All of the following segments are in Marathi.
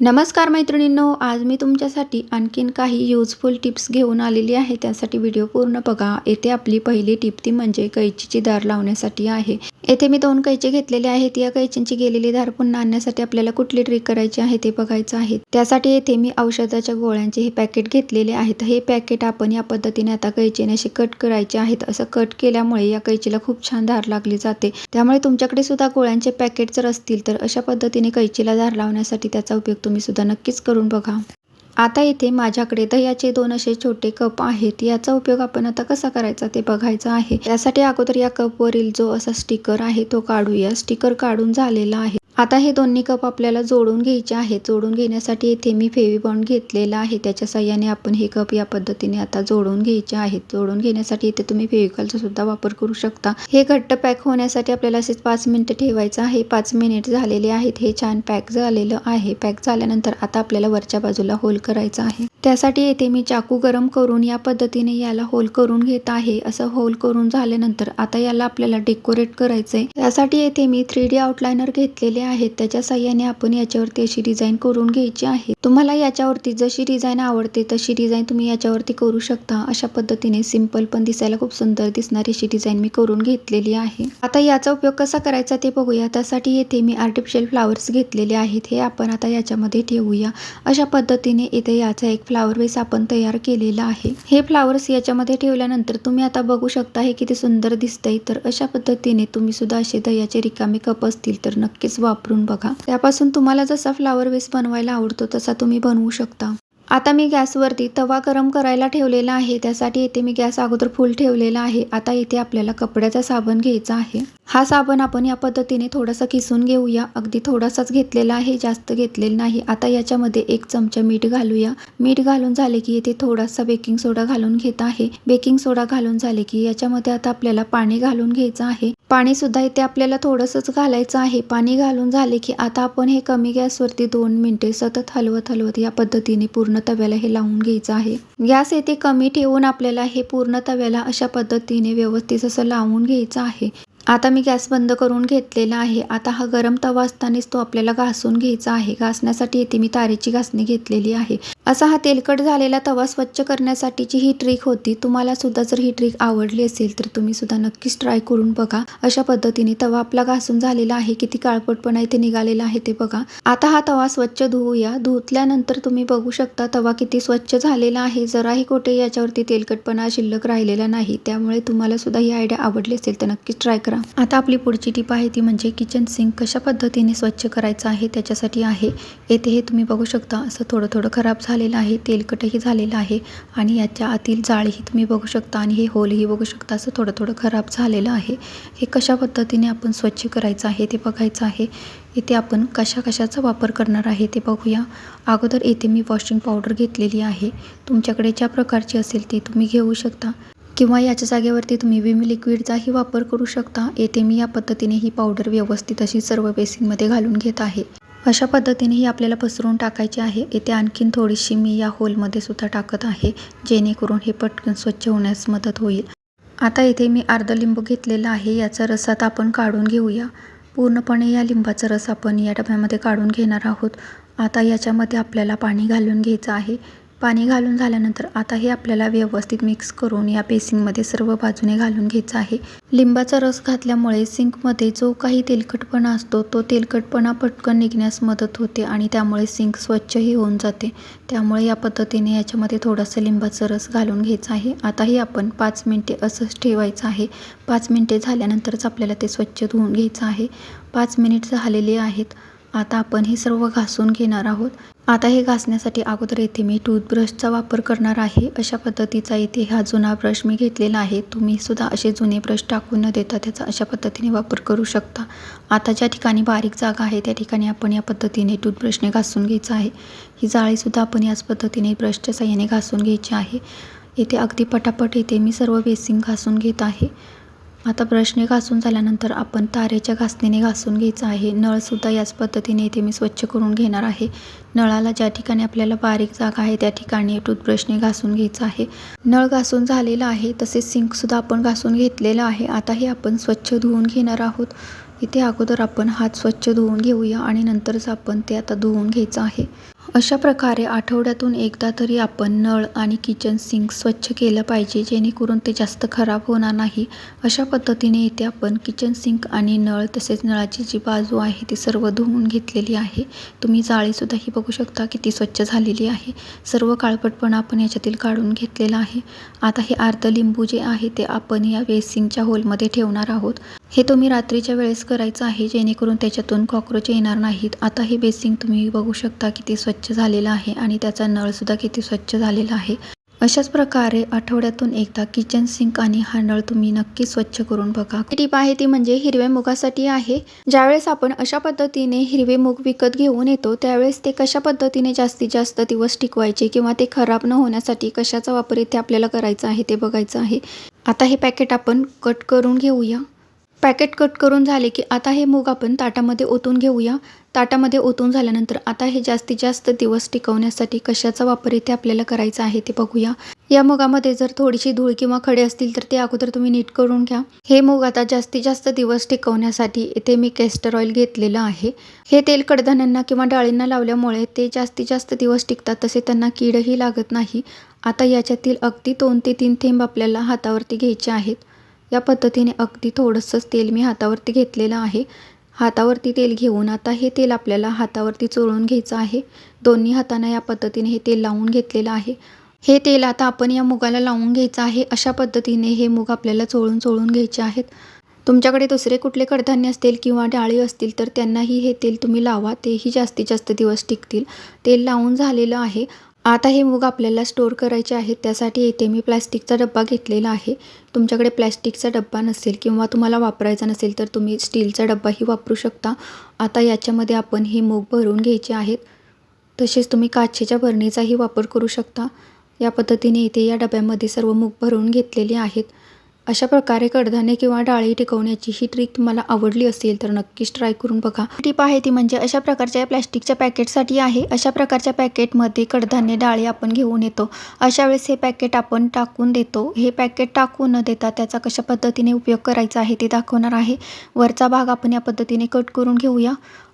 नमस्कार मैत्रिणींनो आज मी तुमच्यासाठी आणखीन काही यूजफुल टिप्स घेऊन आलेली आहे. त्यासाठी व्हिडिओ पूर्ण बघा. येथे आपली पहिली टिप ती म्हणजे कैचीची दार लावण्यासाठी आहे. येथे मी दोन कैची घेतलेले आहेत. या कैचींची गेलेली धार पुन्हा आणण्यासाठी आपल्याला कुठली ट्रिक करायची आहे ते बघायचं आहे. त्यासाठी येथे मी औषधाच्या गोळ्यांचे हे पॅकेट घेतलेले आहेत. हे पॅकेट आपण या पद्धतीने आता कैचीने असे कट करायचे आहेत. असं कट केल्यामुळे या कैचीला खूप छान धार लागली जाते. त्यामुळे तुमच्याकडे सुद्धा गोळ्यांचे पॅकेट जर असतील तर अशा पद्धतीने कैचीला धार लावण्यासाठी त्याचा उपयोग तुम्ही सुद्धा नक्कीच करून बघा. आता इथे माझ्याकडे दह्याचे दोन असे छोटे कप आहेत. याचा उपयोग आपण आता कसा करायचा ते बघायचं आहे. त्यासाठी अगोदर या कपवरील जो असा स्टिकर आहे तो काढूया. स्टिकर काढून झालेला आहे. आता हे दोन्ही कप आपल्याला जोडून घ्यायचे आहेत. जोडून घेण्यासाठी इथे मी फेविबॉन्ड घेतलेला आहे. त्याच्या साह्याने आपण हे कप या पद्धतीने आता जोडून घ्यायचे आहेत. जोडून घेण्यासाठी इथे तुम्ही फेविकॉलचा सुद्धा वापर करू शकता. हे घट्ट पॅक होण्यासाठी आपल्याला असेच पाच मिनिटं ठेवायचं आहे. पाच मिनिट झालेले आहेत. हे छान पॅक झालेलं आहे. पॅक झाल्यानंतर आता आपल्याला वरच्या बाजूला होल करायचा आहे. त्यासाठी येथे मी चाकू गरम करून या पद्धतीने याला होल करून घेत आहे. असं होल करून झाल्यानंतर आता याला आपल्याला डेकोरेट करायचंय. त्यासाठी येथे मी थ्री डी आउटलाइनर घेतलेले आहेत त्याच्या साह्याने आपण याच्यावरती अशी डिझाईन करून घ्यायची आहे. तुम्हाला याच्यावरती जशी डिझाईन आवडते तशी डिझाईन तुम्ही याच्यावरती करू शकता. अशा पद्धतीने सिंपल पण दिसायला खूप सुंदर दिसणारी अशी डिझाईन मी करून घेतलेली आहे. आता याचा उपयोग कसा करायचा ते बघूया. त्यासाठी येथे मी आर्टिफिशियल फ्लावर्स घेतलेले आहेत. हे आपण आता याच्यामध्ये ठेवूया. अशा पद्धतीने इथे याचा एक फ्लावर वेस आपण तयार केलेला आहे. हे फ्लावर्स याच्यामध्ये ठेवल्यानंतर तुम्ही आता बघू शकता हे किती सुंदर दिसतंय. तर अशा पद्धतीने तुम्ही सुद्धा असे दह्याचे रिकामे कप असतील तर नक्कीच वापरून बघा. त्यापासून तुम्हाला जसा फ्लावर वेस्ट बनवायला आवडतो तसा तुम्ही बनवू शकता. आता मी गॅसवरती तवा गरम करायला ठेवलेला आहे. त्यासाठी इथे मी गॅस अगोदर फुल ठेवलेला आहे. आता इथे आपल्याला कपड्याचा साबण घ्यायचा आहे. हा साबण आपण या पद्धतीने थोडासा किसून घेऊया. अगदी थोडासाच घेतलेला आहे. जास्त घेतलेला नाही. आता याच्यामध्ये एक चमचा मीठ घालूया. मीठ घालून झाले की इथे थोडासा बेकिंग सोडा घालून घेत आहे. बेकिंग सोडा घालून झाले की याच्यामध्ये आता आपल्याला पाणी घालून घ्यायचं आहे. पाणी सुद्धा इथे आपल्याला थोडंसंच घालायचं आहे. पाणी घालून झाले की आता आपण हे कमी गॅसवरती दोन मिनिटे सतत हलवत हलवत या पद्धतीने पूर्ण तव्याला हे लावून घ्यायचं आहे. गॅस येथे कमी ठेवून आपल्याला हे पूर्ण तव्याला अशा पद्धतीने व्यवस्थित असं लावून घ्यायचं आहे. आता मी गॅस बंद करून घेतलेला आहे. आता हा गरम तवा असतानाच तो आपल्याला घासून घ्यायचा आहे. घासण्यासाठी येथे मी तारेची घासणी घेतलेली आहे. असा हा तेलकट झालेला तवा स्वच्छ करण्यासाठीची ही ट्रिक होती. तुम्हाला सुद्धा जर ही ट्रिक आवडली असेल तर तुम्ही सुद्धा नक्कीच ट्राय करून बघा. अशा पद्धतीने तवा आपला घासून झालेला आहे. किती काळपटपणा इथे निघालेला आहे ते बघा. आता हा तवा स्वच्छ धुवूया धुतल्यानंतर तुम्ही बघू शकता तवा किती स्वच्छ झालेला आहे. जराही कुठे याच्यावरती तेलकटपणा शिल्लक राहिलेला नाही. त्यामुळे तुम्हाला सुद्धा ही आयडिया आवडली असेल तर नक्कीच ट्राय करा. आता आपली पुढची टीप आहे ती म्हणजे किचन सिंक कशा पद्धतीने स्वच्छ करायचं आहे त्याच्यासाठी आहे. येथे हे तुम्ही बघू शकता असं थोडं थोडं खराब झालेलं आहे तेलकटही झालेलं आहे आणि याच्या आतील जाळीही तुम्ही बघू शकता आणि हे होलही बघू शकता असं थोडं थोडं खराब झालेलं आहे. हे कशा पद्धतीने आपण स्वच्छ करायचं आहे ते बघायचं आहे. इथे आपण कशा कशाचा वापर करणार आहे ते बघूया. अगोदर येथे मी वॉशिंग पावडर घेतलेली आहे. तुमच्याकडे ज्या प्रकारची असेल ती तुम्ही घेऊ शकता. किंवा याच्या जागेवरती तुम्ही विम लिक्विडचाही वापर करू शकता. येथे मी या पद्धतीने ही पावडर व्यवस्थित अशी सर्व बेसिनमध्ये घालून घेत आहे. अशा पद्धतीने ही आपल्याला पसरून टाकायची आहे. येथे आणखीन थोडीशी मी या होलमध्ये सुद्धा टाकत आहे जेणेकरून हे पटकन स्वच्छ होण्यास मदत होईल. आता येथे मी अर्ध लिंबू घेतलेला आहे. याचा रसात आपण काढून घेऊया. पूर्णपणे या लिंबाचा रस आपण या डब्यामध्ये काढून घेणार आहोत. आता याच्यामध्ये आपल्याला पाणी घालून घ्यायचं आहे. पाणी घालून झाल्यानंतर आता हे आपल्याला व्यवस्थित मिक्स करून या बेसिंगमध्ये सर्व बाजूने घालून घ्यायचं आहे. लिंबाचा रस घातल्यामुळे सिंकमध्ये जो काही तेलकटपणा असतो तो तेलकटपणा पटकन निघण्यास मदत होते आणि त्यामुळे सिंक स्वच्छही होऊन जाते. त्यामुळे या पद्धतीने याच्यामध्ये थोडासा लिंबाचा रस घालून घ्यायचा आहे. आताही आपण पाच मिनटे असंच ठेवायचं आहे. पाच मिनटे झाल्यानंतरच आपल्याला ते स्वच्छ धुवून घ्यायचं आहे. पाच मिनिट झालेले आहेत. आता आपण हे सर्व घासून घेणार आहोत. आता हे घासण्यासाठी अगोदर येथे मी टूथब्रशचा वापर करणार आहे. अशा पद्धतीचा इथे हा जुना ब्रश मी घेतलेला आहे. तुम्ही सुद्धा असे जुने ब्रश टाकून न देता त्याचा अशा पद्धतीने वापर करू शकता. आता ज्या ठिकाणी बारीक जागा आहे त्या ठिकाणी आपण या पद्धतीने टूथब्रशने घासून घ्यायचं आहे. ही जाळीसुद्धा आपण याच पद्धतीने ब्रशच्या साह्याने घासून घ्यायची आहे. इथे अगदी पटापट इथे मी सर्व बेसिंग घासून घेत आहे. आता ब्रशने घासून झाल्यानंतर आपण तारेच्या घासणीने घासून घ्यायचं आहे. नळसुद्धा याच पद्धतीने इथे मी स्वच्छ करून घेणार आहे. नळाला ज्या ठिकाणी आपल्याला बारीक जागा आहे त्या ठिकाणी टूथब्रशने घासून घ्यायचं आहे. नळ घासून झालेला आहे तसेच सिंकसुद्धा आपण घासून घेतलेलं आहे. आता हे आपण स्वच्छ धुवून घेणार आहोत. इथे अगोदर आपण हात स्वच्छ धुवून घेऊया आणि नंतरच आपण ते आता धुवून घ्यायचं आहे. अशा प्रकारे आठवड्यातून एकदा तरी आपण नळ आणि किचन सिंक स्वच्छ केलं पाहिजे जेणेकरून ते जास्त खराब होणार नाही. अशा पद्धतीने इथे आपण किचन सिंक आणि नळ तसेच नळाची जी बाजू आहे ती सर्व धुवून घेतलेली आहे. तुम्ही जाळीसुद्धा ही बघू शकता किती स्वच्छ झालेली आहे. सर्व काळपटपणा आपण याच्यातील काढून घेतलेला आहे. आता हे अर्ध लिंबू जे आहे ते आपण या वेसिंगच्या होलमध्ये ठेवणार आहोत. हे तुम्ही रात्रीच्या वेळेस करायचं आहे जेणेकरून त्याच्यातून कॉक्रोच येणार नाहीत. आता हे बेसिंग तुम्ही बघू शकता किती स्वच्छ झालेलं आहे आणि त्याचा नळसुद्धा किती स्वच्छ झालेला आहे. अशाच प्रकारे आठवड्यातून एकदा किचन सिंक आणि हा नळ तुम्ही नक्की स्वच्छ करून बघा. टीप आहे ती म्हणजे हिरव्या मुगासाठी आहे. ज्यावेळेस आपण अशा पद्धतीने हिरवे मूग विकत घेऊन येतो त्यावेळेस ते कशा पद्धतीने जास्तीत जास्त दिवस टिकवायचे किंवा ते खराब न होण्यासाठी कशाचा वापर इथे आपल्याला करायचा आहे ते बघायचं आहे. आता हे पॅकेट आपण कट करून घेऊया. पॅकेट कट करून झाले की आता हे मूग आपण ताटामध्ये ओतून घेऊया. ताटामध्ये ओतून झाल्यानंतर आता हे जास्तीत जास्त दिवस टिकवण्यासाठी कशाचा वापर इथे आपल्याला करायचा आहे ते बघूया. या मुगामध्ये जर थोडीशी धूळ किंवा खडे असतील तर ते अगोदर तुम्ही नीट करून घ्या. हे मूग आता जास्तीत जास्त दिवस टिकवण्यासाठी इथे मी कॅस्टर ऑइल घेतलेलं आहे. हे तेल कडधान्यांना किंवा डाळींना लावल्यामुळे ते जास्तीत जास्त दिवस टिकतात तसे त्यांना कीडही लागत नाही. आता याच्यातील अगदी दोन ते तीन थेंब आपल्याला हातावरती घ्यायचे आहेत. या पद्धतीने अगदी थोडंसंच तेल मी हातावरती घेतलेलं आहे. हातावरती तेल घेऊन आता हे तेल आपल्याला हातावरती चोळून घ्यायचं आहे. दोन्ही हातांना या पद्धतीने हे तेल लावून घेतलेलं आहे. हे तेल आता आपण या मुगाला लावून घ्यायचं आहे. अशा पद्धतीने हे मूग आपल्याला चोळून चोळून घ्यायचे आहेत. तुमच्याकडे दुसरे कुठले कडधान्य असतील किंवा डाळी असतील तर त्यांनाही हे तेल तुम्ही लावा. तेही जास्तीत जास्त दिवस टिकतील. तेल लावून झालेलं आहे. आता हे मूग आपल्याला स्टोअर करायचे आहेत त्यासाठी इथे मी प्लॅस्टिकचा डब्बा घेतलेला आहे. तुमच्याकडे प्लॅस्टिकचा डब्बा नसेल किंवा तुम्हाला वापरायचा नसेल तर तुम्ही स्टीलचा डब्बाही वापरू शकता. आता याच्यामध्ये आपण हे मूग भरून घ्यायचे आहेत. तसेच तुम्ही काचेच्या भरणीचाही वापर करू शकता. या पद्धतीने इथे या डब्यामध्ये सर्व मूग भरून घेतलेले आहेत. अशा प्रकारे कडधान्य किंवा डाळी टिकवण्याची ही ट्रिक तुम्हाला आवडली असेल तर नक्कीच ट्राय करून बघा. टिप आहे ती म्हणजे अशा प्रकारच्या प्लॅस्टिकच्या पॅकेटसाठी आहे. अशा प्रकारच्या पॅकेटमध्ये कडधान्य डाळी आपण घेऊन येतो. अशा वेळेस हे पॅकेट आपण टाकून देतो. हे पॅकेट टाकून न देता त्याचा कशा पद्धतीने उपयोग करायचा आहे ते दाखवणार आहे. वरचा भाग आपण या पद्धतीने कट करून घेऊया.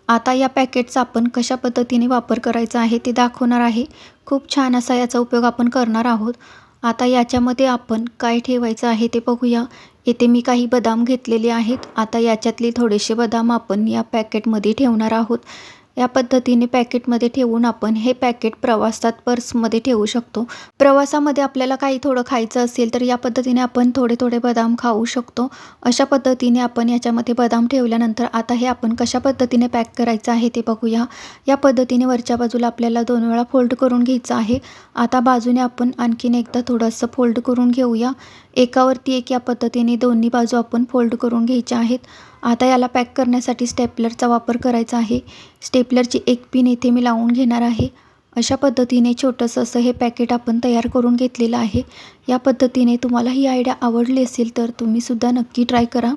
आता या पॅकेटचा आपण कशा पद्धतीने वापर करायचा आहे ते दाखवणार आहे. खूप छान असा याचा उपयोग आपण करणार आहोत. आता याच्यामध्ये आपण काय ठेवायचं आहे ते बघूया. येथे मी काही बदाम घेतलेले आहेत. आता याच्यातले थोडेसे बदाम आपण या पॅकेटमध्ये ठेवणार आहोत. या पद्धतीने पॅकेटमध्ये ठेवून आपण हे पॅकेट प्रवासात पर्समध्ये ठेवू शकतो. प्रवासामध्ये आपल्याला काही थोडं खायचं असेल तर या पद्धतीने आपण थोडे थोडे बदाम खाऊ शकतो. अशा पद्धतीने आपण याच्यामध्ये बदाम ठेवल्यानंतर आता हे आपण कशा पद्धतीने पॅक करायचं आहे ते बघूया. या पद्धतीने वरच्या बाजूला आपल्याला दोन वेळा फोल्ड करून घ्यायचं आहे. आता बाजूने आपण आणखीन एकदा थोडंसं फोल्ड करून घेऊया. एकावरती एक या पद्धतीने दोन्ही बाजू आपण फोल्ड करून घ्यायच्या आहेत. आता याला पॅक करण्यासाठी स्टेपलरचा वापर करायचा आहे. स्टेपलरची एक पिन इथे मी लावून घेणार आहे. अशा पद्धतीने छोटंसं असं हे पॅकेट आपण तयार करून घेतलेलं आहे. या पद्धतीने तुम्हाला ही आयडिया आवडली असेल तर तुम्हीसुद्धा नक्की ट्राय करा.